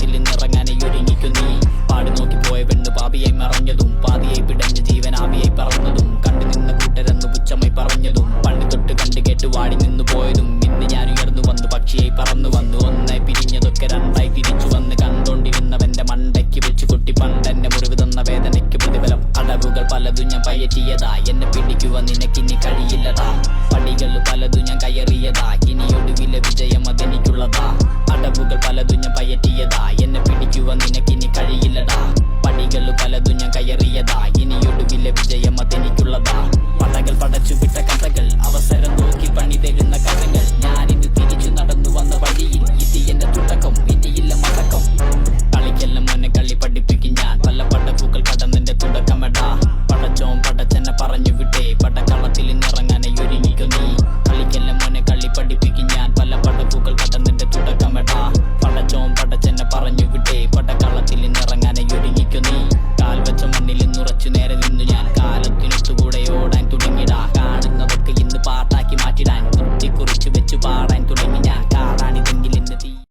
കാറ്റിലിറങ്ങാനെ ഒരുങ്ങിക്കുന്നു. നീ പാടി നോക്കി പെണ്ണ് പാപിയായി മറഞ്ഞതും പാതിയായി പിടഞ്ഞ ജീവനാവിയായി പറന്നതും കണ്ടു നിന്ന കൂട്ടരെന്ന് പുച്ഛമായി പറഞ്ഞതും പണ്ട് തൊട്ട് കണ്ട് കേട്ട് വാടി നിന്നു പോയതും ഇന്ന് ഞാൻ ഉയർന്നു വന്നു പക്ഷിയായി പറന്നു വന്നു ഒന്നായി പിരിഞ്ഞതൊക്കെ രണ്ടായി തിരിച്ചു വന്ന് കണ്ടോണ്ടിരുന്നവന്റെ മണ്ടയ്ക്ക് വെച്ച് കൊട്ടി പണ്ടെന്റെ മുറിവ് തന്ന വേദനയ്ക്ക് പ്രതിഫലം. അടവുകൾ പലതും ഞാൻ പയറ്റിയതാ എന്നെ പിടിക്കുക നിനക്കിനി കഴിയില്ലതാ പടികൾ പലതും ഞാൻ കയറി കയറ്റിയതാ എന്നെ പിടിക്കുവാൻ നിനക്കിനി കഴിയില്ലടാ. പടികൾ പലതും ഞാൻ കയറിയതാ. ഇനി ഒടുവിലെ വിജയം അതെനിക്കുള്ളതാ. പടകൾ പടച്ചു വിട്ട കഥകൾ അവസരം നോക്കി പണി തരുന്ന കഥകൾ. ഞാനിത് തിരിച്ചു നടന്നു വന്ന വഴിയിൽ ഇത് എന്റെ തുടക്കം വിധിയില്ല മടക്കം. കളിക്കെല്ലാം മുന്നേ കളി പഠിപ്പിക്കും ഞാൻ. പല പടപ്പുകൾ കടന്നെന്റെ തുടക്കമെടാ. പടച്ചോം പടച്ചെന്നെ പറഞ്ഞു വിട്ടേ. പടക്കളത്തിൽ ഇറങ്ങാൻ